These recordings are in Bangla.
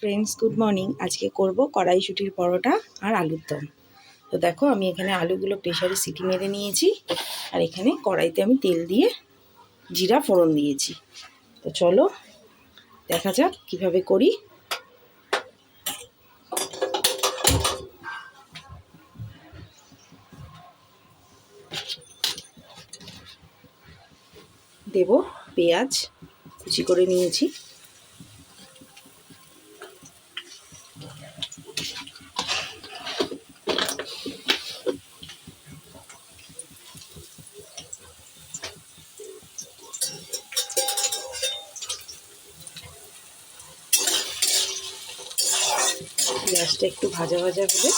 ফ্রেন্ডস গুড মর্নিং আজকে করব কড়াইশুটির পরোটা আর আলুর দম। তো দেখো, আমি এখানে আলুগুলো প্রেশারে সিটি মেরে নিয়েছি। আর এখানে কড়াইতে আমি তেল দিয়ে জিরা ফোড়ন দিয়েছি। তো চলো, দেখা যাক কীভাবে করি। দেব পেঁয়াজ কুচি করে নিয়েছি। পেঁয়াজটা একটু ভাজা ভাজা হলে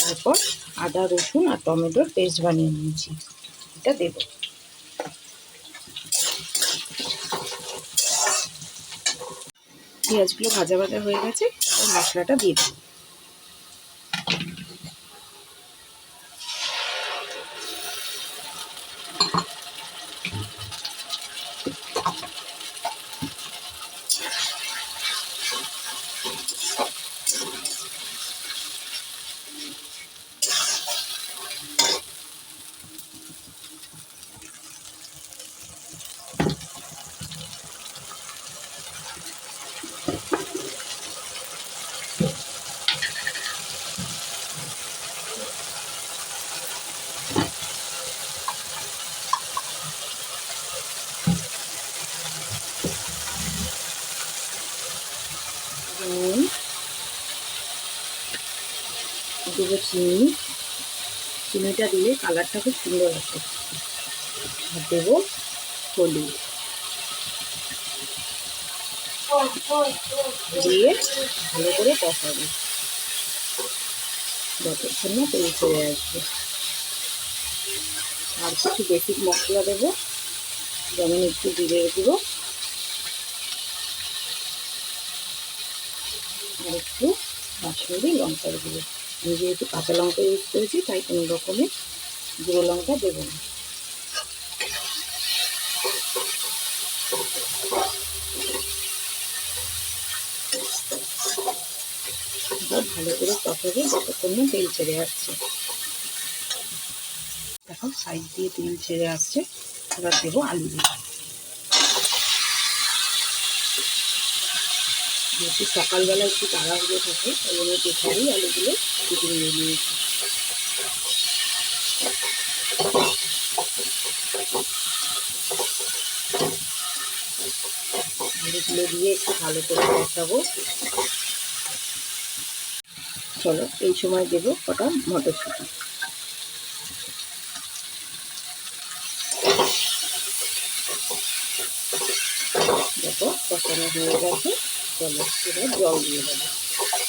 তারপর আদা, রসুন আর টমেটোর পেস্ট বানিয়ে নিয়েছি। এটা দেব। পেঁয়াজগুলো ভাজা ভাজা হয়ে গেছে মশলাটা দিয়ে দেবো। দেবো চিনি। চিনিটা দিলে কালারটা খুব সুন্দর আসে। আর দেবো হলুদ। দিয়ে ভালো করে কষাবো যতক্ষণ না তেল চলে আসবে। আর কিছু বেসিক মশলা দেবো। যেমন একটু জিরে গুঁড়ো আর একটু কাশ্মীরি লঙ্কার গুঁড়ো। আমি যেহেতু কাঁচা লঙ্কা ইউজ করেছি, তাই কোনো রকমের গুঁড়ো লঙ্কা দেবো না। ভালো করে কষাবে যতক্ষণ না তেল ছেড়ে আসছে। দেখো সাইড দিয়ে তেল ছেড়ে আসছে, এবার দেবো আলু যেহেতু সকালবেলা একটু তাড়াহুড়ো থাকে তাই জন্য প্রেশারেই আলুগুলো কেটে নিয়ে নিয়েছি। আলুগুলো দিয়ে একটু ভালো করে কষাবো। চলো, এই সময় দেবো কটা মটরশুঁটি। দেখো, কষানো হয়ে গেছে। চলো এবার জল দিয়ে দেবো।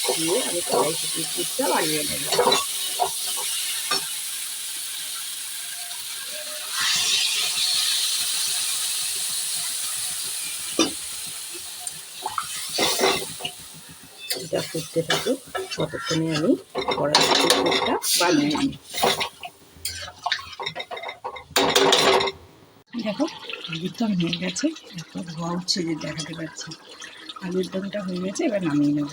দিয়ে আমি বানিয়ে নেব। এটা ফুটতে থাকে ততক্ষণে আমি কড়াইশুটির দুধটা বানিয়ে নিই দেখো আলুর হয়ে গেছে, এত উঠছে যে দেখাতে পাচ্ছি। আলুর দমটা হয়ে গেছে এবার নামিয়ে নেব।